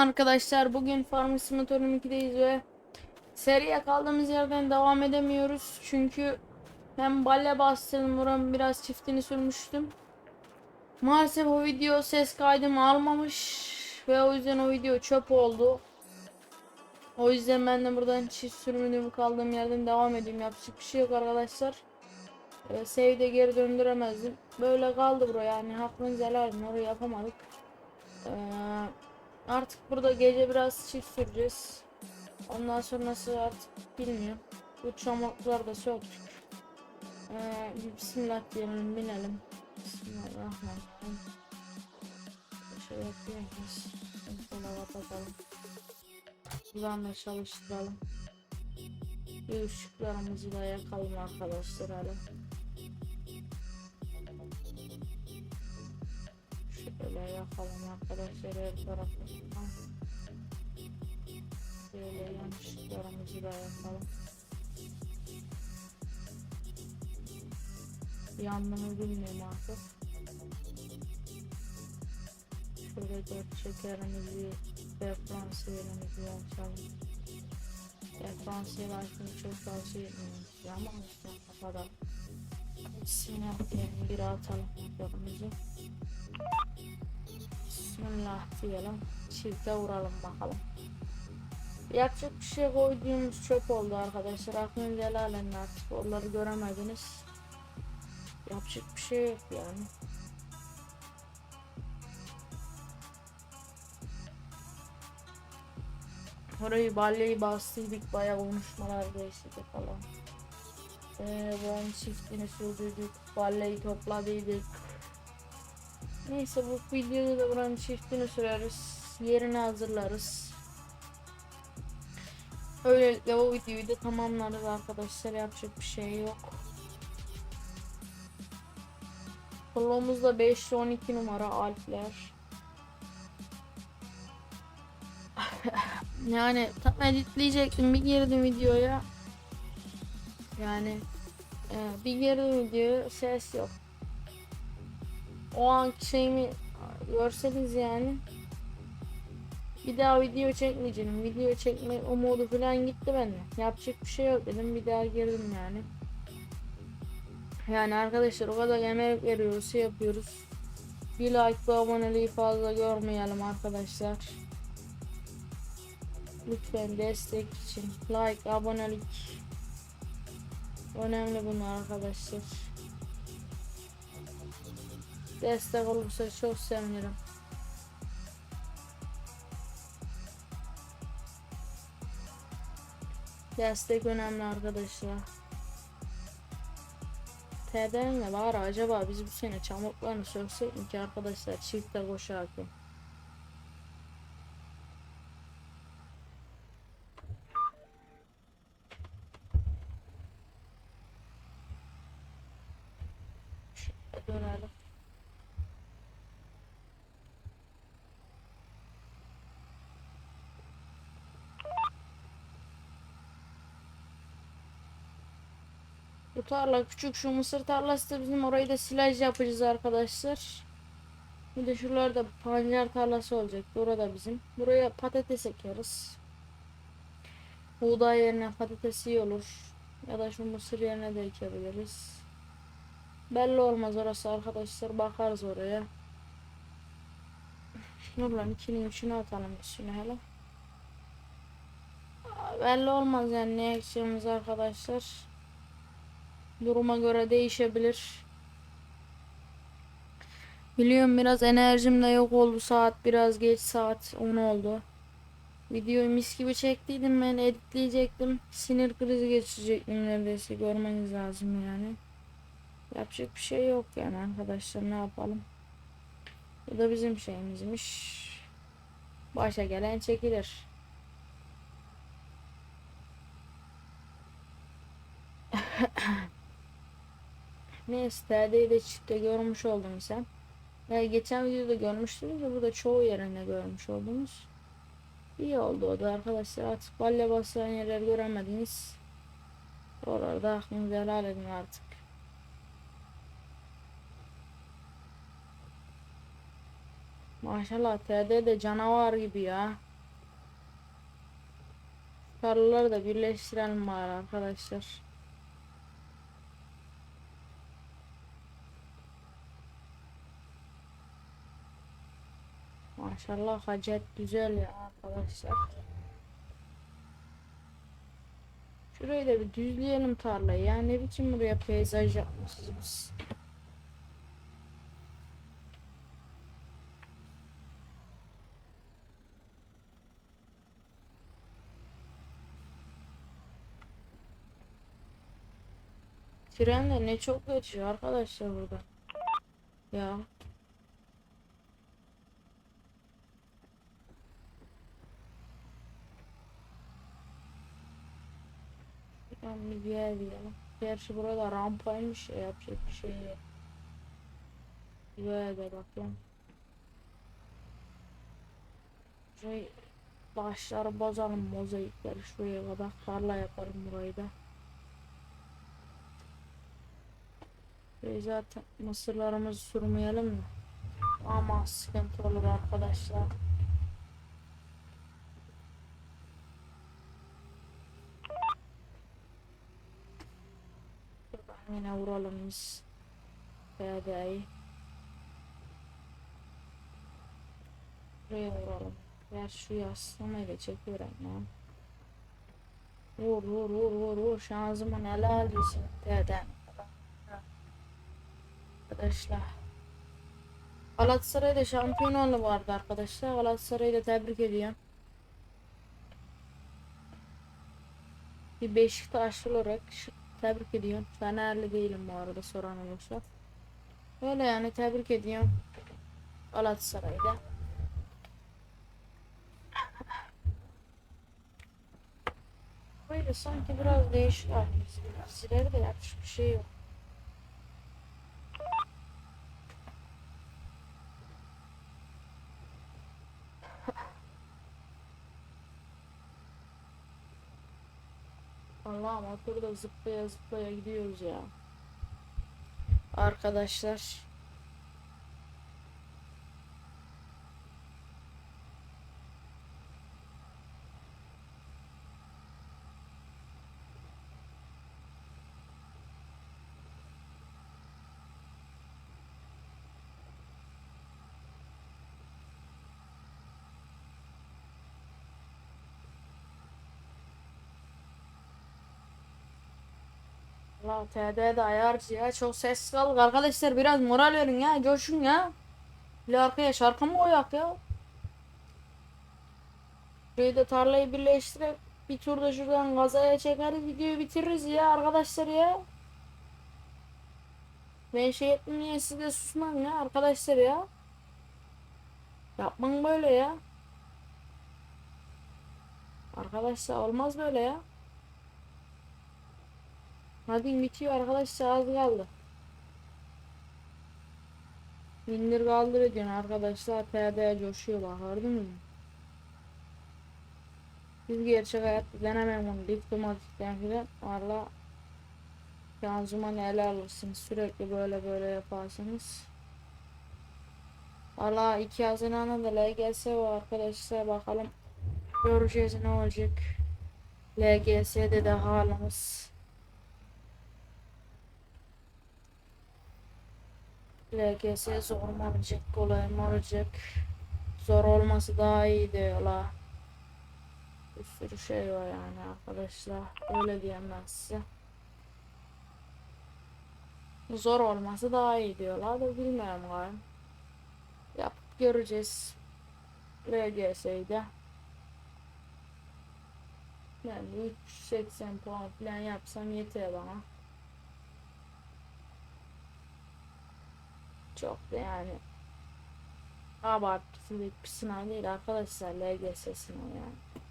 arkadaşlar. Bugün Farm Simulator 2'deyiz ve seriye kaldığımız yerden devam edemiyoruz. Çünkü hem balle bastım buranın biraz çiftini sürmüştüm. Maalesef o video ses kaydımı almamış ve o yüzden o video çöp oldu. O yüzden ben de buradan çift sürümünü kaldığım yerden devam edeyim. Yapacak bir şey yok arkadaşlar. Ee, save'de geri döndüremezdim. Böyle kaldı bura yani hakkınızı helal. Orayı yapamadık. Ee, artık burada gece biraz çift süreceğiz. Ondan sonrası artık bilmiyorum. Bu çamurlar da söktük. Ee, bismillah diyelim binelim. Bismillahirrahmanirrahim. Şöyle yapıyoruz. Dolaba takalım. Kulağına çalıştıralım. Bir ışıklarımızı da yakalım arkadaşlar hala. Şöyle yakalım arkadaşlar her tarafı. Şöyle yan ışıklarımızı da yakalım. Yandı mı bilmiyorum artık. Şöyle dört şekerimizi ve fransiyelimizi açalım. Ya fransiyel açmayı çok tavsiye etmiyorum ama işte o kadar. Diyelim bir atalım motorumuzu. Bismillah diyelim. Çifte vuralım bakalım. Yapacak bir şey koyduğumuz çöp oldu arkadaşlar. Aklınızı helal artık. Onları göremediniz. Yapacak bir şey yok yani. Orayı balleyi bastıydık bayağı konuşmalar geçti falan. Ee, ben çiftini sürdürdük, balleyi topladıydık. Neyse bu videoda da buranın çiftini süreriz, yerini hazırlarız. Öylelikle o videoyu da tamamlarız arkadaşlar yapacak bir şey yok. Kolumuzda 5 12 numara Alpler. yani tam editleyecektim bir girdim videoya. Yani e, bir girdim videoya ses yok. O anki şeyimi görseniz yani. Bir daha video çekmeyeceğim. Video çekme umudu falan gitti benden. Yapacak bir şey yok dedim. Bir daha girdim yani. Yani arkadaşlar o kadar emek veriyoruz, şey yapıyoruz. Bir like ve aboneliği fazla görmeyelim arkadaşlar. Lütfen destek için like, abonelik önemli bunlar arkadaşlar. Destek olursa çok sevinirim. Destek önemli arkadaşlar. TD'nin ne var acaba biz bu sene çamurlarını söksek mi ki arkadaşlar çifte koşarken. Şöyle dönelim. Bu tarla küçük şu mısır tarlası da bizim orayı da silaj yapacağız arkadaşlar. Bir de şuralarda pancar tarlası olacak. Orada bizim. Buraya patates ekeriz. Buğday yerine patates iyi olur. Ya da şu mısır yerine de ekebiliriz. Belli olmaz orası arkadaşlar. Bakarız oraya. Dur lan ikinin üçünü atalım üstüne hele. Belli olmaz yani ne ekeceğimiz arkadaşlar. Duruma göre değişebilir. Biliyorum biraz enerjim de yok oldu saat biraz geç saat 10 oldu. Videoyu mis gibi çektiydim ben editleyecektim. Sinir krizi geçirecektim neredeyse görmeniz lazım yani. Yapacak bir şey yok yani arkadaşlar ne yapalım. Bu da bizim şeyimizmiş. Başa gelen çekilir. Neyse TD'yi de görmüş oldum sen. Ya geçen videoda görmüştünüz de burada çoğu yerinde görmüş oldunuz. İyi oldu o da arkadaşlar artık balle basan yerler göremediniz. Oralarda aklınızı helal edin artık. Maşallah TD de canavar gibi ya. Tarlaları da birleştirelim bari arkadaşlar. Maşallah hacet güzel ya arkadaşlar. Şurayı da bir düzleyelim tarlayı. Ya ne biçim buraya peyzaj yapmışız biz. Tren de ne çok geçiyor arkadaşlar burada. Ya. Şuradan bir yer diyelim. Gerçi burada rampaymış ya yapacak bir şey yok. Böyle de bakayım. Şurayı başları bozalım mozaikleri şuraya kadar tarla yaparım burayı da. Ve zaten mısırlarımızı sürmeyelim mi? Ama sıkıntı olur arkadaşlar. Şuradan Yine vuralım biz. Piyadayı. Buraya vuralım. Ver şu yaslamayla çekiyorum ya. Vur vur vur vur vur şanzıman helal olsun dedem. Arkadaşlar. Galatasaray'da şampiyonluğu vardı arkadaşlar. Galatasaray'ı da tebrik ediyorum. Bir Beşiktaşlı olarak tebrik ediyorum. Fenerli değilim bu arada soran olursa. Öyle yani tebrik ediyorum. Galatasaray'da. Böyle sanki biraz değişik abi. Dizileri de yapmış bir şey yok. Allah motorda zıplaya zıplaya gidiyoruz ya. Arkadaşlar. Allah TD'de ayarcı ya çok ses kaldık arkadaşlar biraz moral verin ya coşun ya. Bir arkaya şarkı mı koyak ya? Şurayı da tarlayı birleştirip bir turda şuradan gazaya çekeriz videoyu bitiririz ya arkadaşlar ya. Ben şey etmeye siz de susmayın ya arkadaşlar ya. Yapmayın böyle ya. Arkadaşlar olmaz böyle ya. Hadi bitiyor arkadaşlar az kaldı. İndir kaldır ediyorsun arkadaşlar perdeye coşuyor bak gördün mü? Biz gerçek hayatta denemem onu diplomatikten filan valla Şanzıman ele alırsınız sürekli böyle böyle yaparsınız. Valla 2 Haziran'da da LGS var arkadaşlar bakalım göreceğiz ne olacak. LGS'de de halimiz. LGS zor mu olacak, kolay mı olacak? Zor olması daha iyi diyorlar. Bir sürü şey var yani arkadaşlar. Öyle diyeyim ben size. Zor olması daha iyi diyorlar da bilmiyorum galiba. Yapıp göreceğiz. LGS'de. Yani 380 puan falan yapsam yeter bana. Çok da yani abartısılık bir sınav değil arkadaşlar LGS sınavı yani.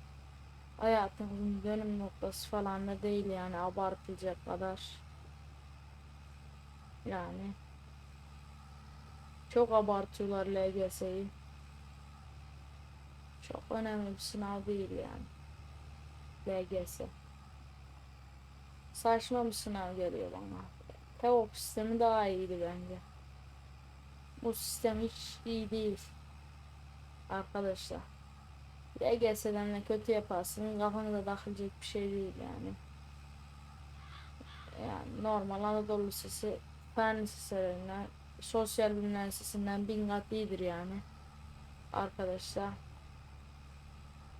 Hayatımızın dönüm noktası falan da değil yani abartılacak kadar. Yani çok abartıyorlar LGS'yi. Çok önemli bir sınav değil yani. LGS. Saçma bir sınav geliyor bana. TEOP sistemi daha iyiydi bence. Bu sistem hiç iyi değil. Arkadaşlar. LGS'den de kötü yaparsın kafanıza takılacak bir şey değil yani. Yani normal Anadolu Lisesi fen liselerinden sosyal bilimler lisesinden bin kat iyidir yani. Arkadaşlar.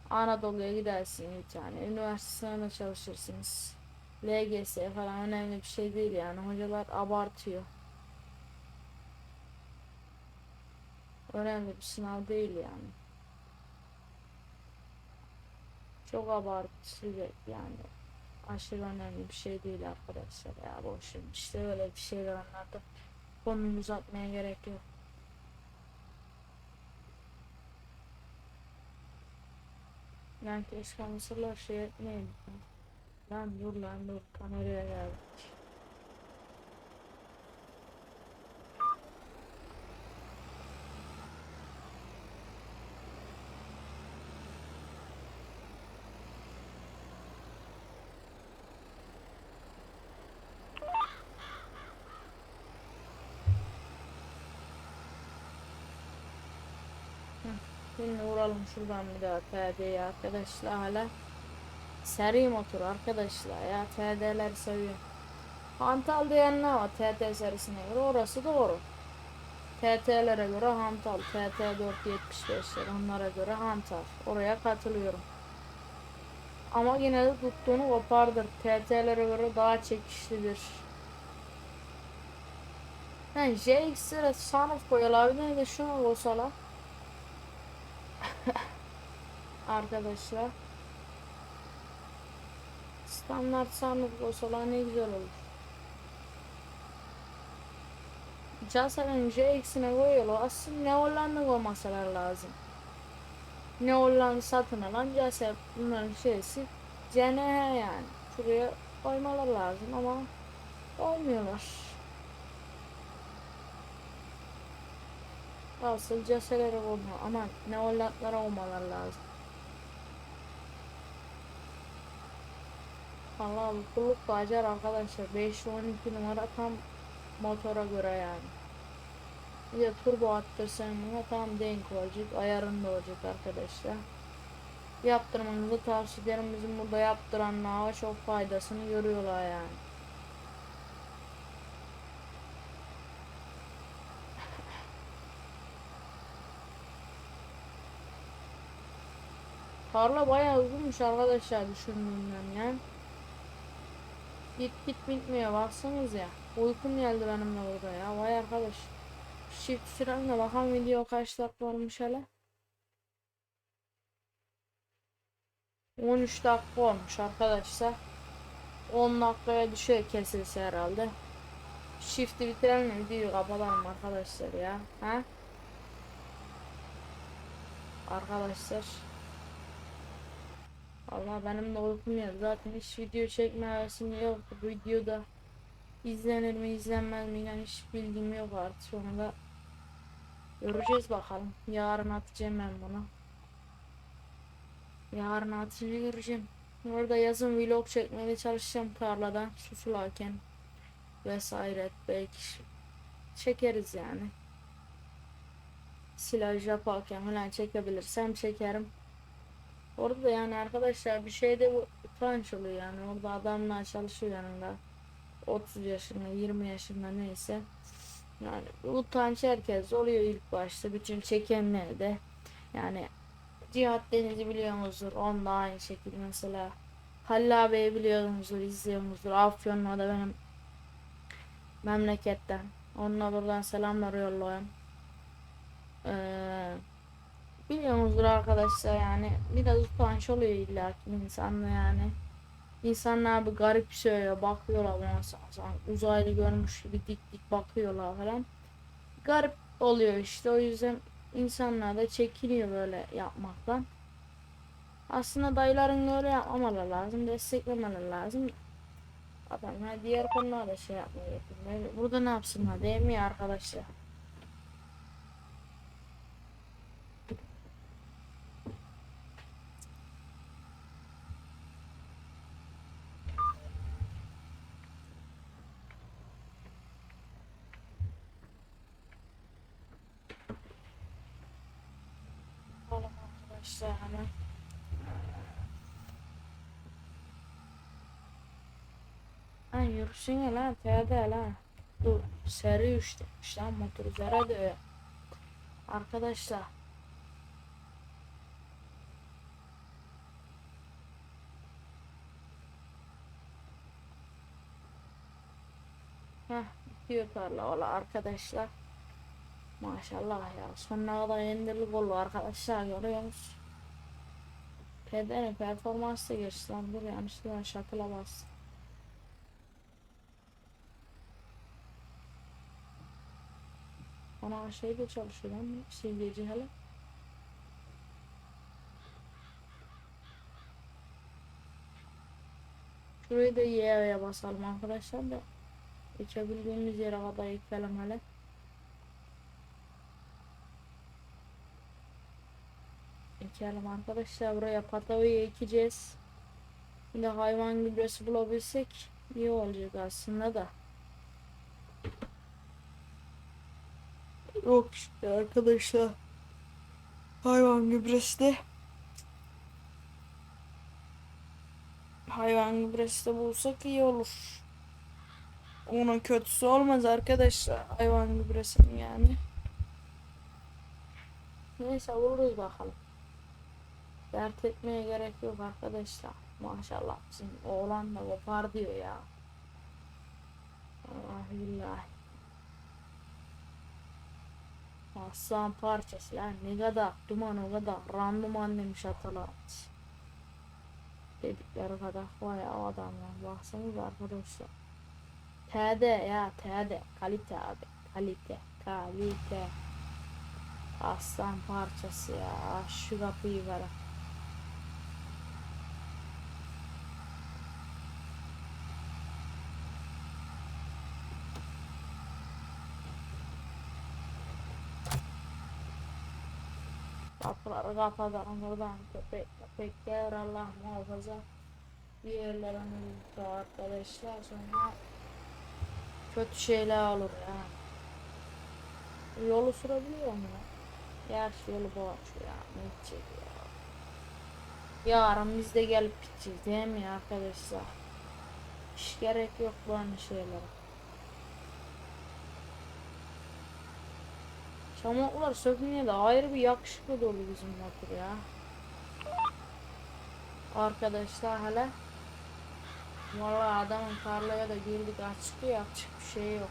Anadolu'ya gidersiniz yani. Üniversite sınavına çalışırsınız. LGS falan önemli bir şey değil yani. Hocalar abartıyor. Önemli bir sınav değil yani. Çok abartılı yani. Aşırı önemli bir şey değil arkadaşlar ya boşver. İşte öyle bir şeyler anlattım. Konuyu uzatmaya gerek yok. Yani keşke mısırlar şey etmeyin. Lan dur lan dur kameraya geldik. Şimdi vuralım şuradan bir daha TD'ye arkadaşlar hala. Seri motor arkadaşlar ya TD'ler seviyor. Hantal diyen ne var TT serisine göre orası doğru. TT'lere göre Hantal, TT 475'ler onlara göre Hantal. Oraya katılıyorum. Ama yine de tuttuğunu kopardır. TT'lere göre daha çekişlidir. Yani JX'lere sunroof koyuyorlar bir de şunu olsalar. Arkadaşlar. Standart sunroof olsalar ne güzel olur. Caser'ın JX'ine koyuyorlar. Aslında ne Hollanda koymasalar lazım. Ne Hollanda satın alan Caser bunların şeysi CNH yani. Şuraya koymalar lazım ama olmuyorlar. Asıl ceselere olma ama ne Hollandlara olmalar lazım. Allah kulluk bacar arkadaşlar 512 numara tam motora göre yani. Bir de turbo attırsan buna tam denk olacak ayarında olacak arkadaşlar. Yaptırmanızı tavsiye ederim bizim burada yaptıranlara çok faydasını görüyorlar yani. Tarla bayağı uzunmuş arkadaşlar düşündüğümden ya. Git git bitmiyor baksanız ya. Uykum geldi benim de burada ya. Vay arkadaş. Shift sürenle bakalım video kaç dakika olmuş hele. 13 dakika olmuş arkadaşlar. 10 dakikaya düşüyor kesilse herhalde. Shift'i bitirelim mi videoyu kapatalım arkadaşlar ya. Ha? Arkadaşlar. Allah benim de uykum geldi. Zaten hiç video çekme hevesim yoktu. Bu videoda izlenir mi izlenmez mi yani hiç bilgim yok artık. Onu da göreceğiz bakalım. Yarın atacağım ben bunu. Yarın atınca göreceğim. Orada yazın vlog çekmeye çalışacağım tarladan susularken vesaire belki çekeriz yani. Silaj yaparken falan çekebilirsem çekerim. Orada da yani arkadaşlar bir şeyde utanç oluyor yani. Orada adamlar çalışıyor yanında. 30 yaşında, 20 yaşında neyse. Yani utanç herkes oluyor ilk başta. Bütün çekenler de. Yani Cihat Deniz'i biliyorsunuzdur. Onda aynı şekilde mesela. Halil abiyi biliyorsunuzdur, izliyorsunuzdur. Afyon'la da benim memleketten. Onunla buradan selamlar yolluyorum. Ee, biliyorsunuzdur arkadaşlar yani biraz utanç oluyor illa ki insanla yani. İnsanlar bir garip söylüyor bakıyorlar bana sanki uzaylı görmüş gibi dik dik bakıyorlar falan. Garip oluyor işte o yüzden insanlar da çekiniyor böyle yapmaktan. Aslında dayıların öyle yapmamaları lazım, desteklemeleri lazım. Adamlar diğer konularda şey yapmıyor. Burada ne yapsınlar değil mi arkadaşlar? olursa hemen. Lan yürüsün ya lan T'de lan. Dur seri 3 demiş lan motoru zara diyor. Arkadaşlar. Heh bitiyor tarla ola arkadaşlar. Maşallah ya sonuna kadar indirlik oldu arkadaşlar görüyor musunuz? Pederin performansı da geçti lan. Dur yanlışlıkla şatıla bas. Ana şey de çalışıyor lan. Silgeci hele. Şurayı da Y'ye basalım arkadaşlar da. Geçebildiğimiz yere kadar ekleyelim hele. Ekelim arkadaşlar buraya patavayı ekeceğiz. Bir de hayvan gübresi bulabilsek iyi olacak aslında da. Yok işte arkadaşlar. Hayvan gübresi de hayvan gübresi de bulsak iyi olur. Onun kötüsü olmaz arkadaşlar. Hayvan gübresinin yani. Neyse vururuz bakalım. Dert etmeye gerek yok arkadaşlar. Maşallah bizim oğlan da kopar diyor ya. Allah billahi. Aslan parçası lan ne kadar duman o kadar randıman demiş atalarımız. Dedikleri kadar vay adamlar baksanıza arkadaşlar. TD ya TD kalite abi kalite kalite aslan parçası ya şu kapıyı ver. Kapıları kapatalım buradan köpek köpekler Allah muhafaza bir yerlerimiz arkadaşlar sonra kötü şeyler olur ya. Yolu sürebiliyor mu? Gerçi yolu boş ya. Ne ya. Yarın biz de gelip gideceğiz değil mi arkadaşlar? Hiç gerek yok bu aynı şeylere. Çamurlar sökmeye de ayrı bir yakışıklı dolu bizim motor ya. Arkadaşlar hele. Vallahi adamın tarlaya da girdik açık yapacak bir şey yok.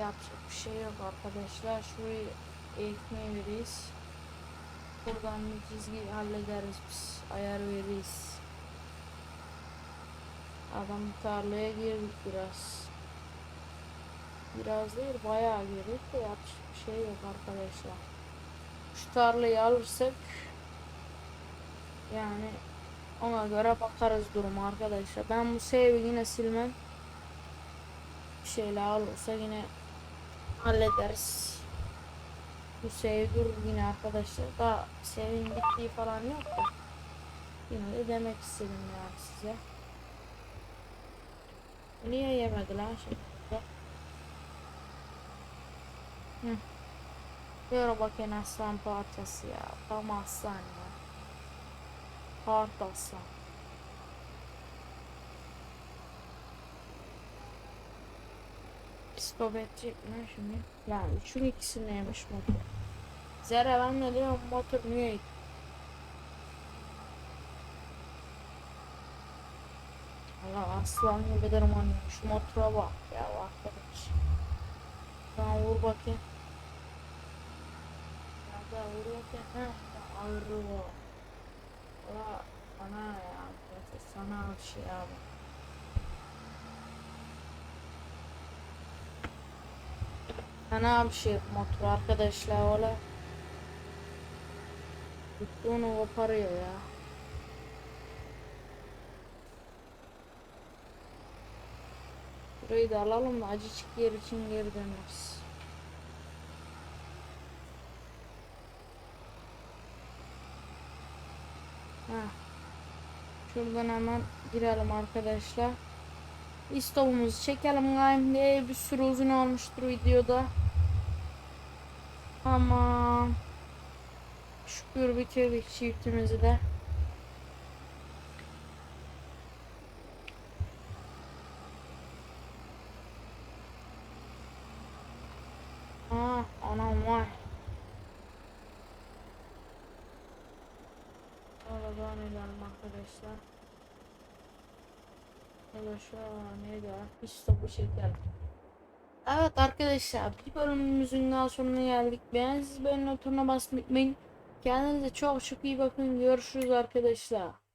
Yapacak bir şey yok arkadaşlar. Şurayı ekmeği veririz. Buradan bir çizgi hallederiz biz. Ayar veririz. Adam tarlaya girdik biraz. Biraz değil bayağı girdik de yapacak bir şey yok arkadaşlar. Şu tarlayı alırsak yani ona göre bakarız durum arkadaşlar. Ben bu save'i yine silmem. Bir şeyler olursa yine hallederiz. Bu save durur yine arkadaşlar. Daha save'in bittiği falan yok da. Yine de demek istedim yani size. Niye yemedi lan şimdi? Hı. Gör bakayım aslan parçası ya. Tam aslan ya. Hard aslan. Stop edecek mi şimdi? Yani üçün ikisindeymiş motor. Zara ben ne diyorum motor niye gitti? Allah aslan gibi durmanıyor. Şu motora bak ya. Ben vur bakayım. Da vur bakayım. Ha, ağrı var. Valla bana ya. Sana bir şey abi. Sana bir şey motor arkadaşlar öyle. Tuttuğunu koparıyor ya. Burayı da alalım da acıcık yer için geri döneriz. Heh. Şuradan hemen girelim arkadaşlar. İstopumuzu çekelim gayim diye bir sürü uzun olmuştur videoda. Ama şükür bitirdik çiftimizi de. Arkadaşlar da hiç topu çekelim. Evet arkadaşlar bir bölümümüzün daha sonuna geldik. Beğendiyseniz beğen butonuna basmayı unutmayın. Kendinize çok çok iyi bakın. Görüşürüz arkadaşlar.